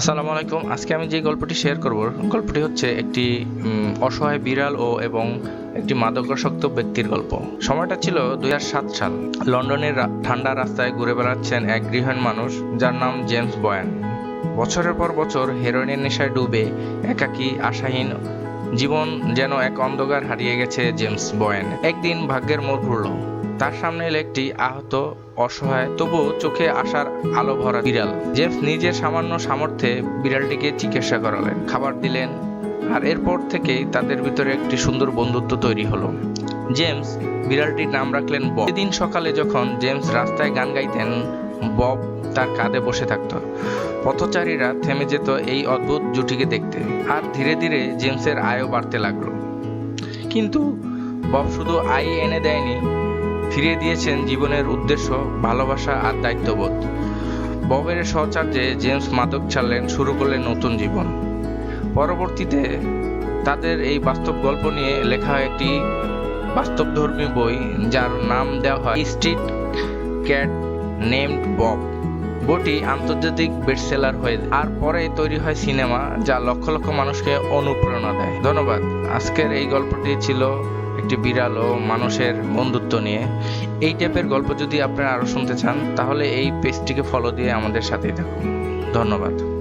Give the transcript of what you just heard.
আসসালামু আলাইকুম। আজকে আমি যে গল্পটি শেয়ার করব, গল্পটি হচ্ছে একটি অসহায় বিড়াল ও এবং একটি মাদকাসক্ত ব্যক্তির গল্প। সময়টা ছিল দুই সাত সাল। লন্ডনের ঠান্ডা রাস্তায় ঘুরে বেড়াচ্ছেন এক গৃহহীন মানুষ যার নাম জেমস বয়ান। বছরের পর বছর হেরোইনের নেশায় ডুবে একাকী, আশাহীন জীবন যেন এক অন্ধকার হারিয়ে গেছে জেমস বয়েন। একদিন ভাগ্যের মোড় ঘুরল। তার সামনে এলো একটি আহত, অসহায় তবু চোখে আসার আলো ভরা বিড়াল। জেমস নিজের সামান্য সামর্থ্যে বিড়ালটিকে চিকিৎসা করালেন, খাবার দিলেন, আর এরপর থেকেই তাদের ভিতরে একটি সুন্দর বন্ধুত্ব তৈরি হলো। জেমস, বিড়ালটির নাম রাখলেন বব। সেদিন সকালে যখন জেমস রাস্তায় গান গাইতেন, বব তার কাঁধে বসে থাকত। পথচারীরা থেমে যেত এই অদ্ভুত জুটিকে দেখতে, আর ধীরে ধীরে জেমসের আয়ও বাড়তে লাগল। কিন্তু বব শুধু আয় এনে দেয়নি ফিরিয়ে দিয়েছেন জীবনের উদ্দেশ্য, ভালোবাসা আর দায়িত্ববোধ। ববের সহচার্যে জেমস মাদক ছাড়লেন, শুরু করলেন নতুন জীবন। পরবর্তীতে তাদের এই বাস্তব গল্প নিয়ে লেখা একটি বাস্তবধর্মী বই, যার নাম দেওয়া হয় স্ট্রিট ক্যাট নেমড বব বইটি আন্তর্জাতিক বেস্টসেলার হয়ে আর পরে তৈরি হয় সিনেমা, যা লক্ষ লক্ষ মানুষকে অনুপ্রেরণা দেয়। ধন্যবাদ। আজকের এই গল্পটি ছিল একটি বিড়াল ও মানুষের বন্ধুত্ব নিয়ে। এই টাইপের গল্প যদি আপনারা আরও শুনতে চান, তাহলে এই পেজটিকে ফলো দিয়ে আমাদের সাথেই থাকুন। ধন্যবাদ।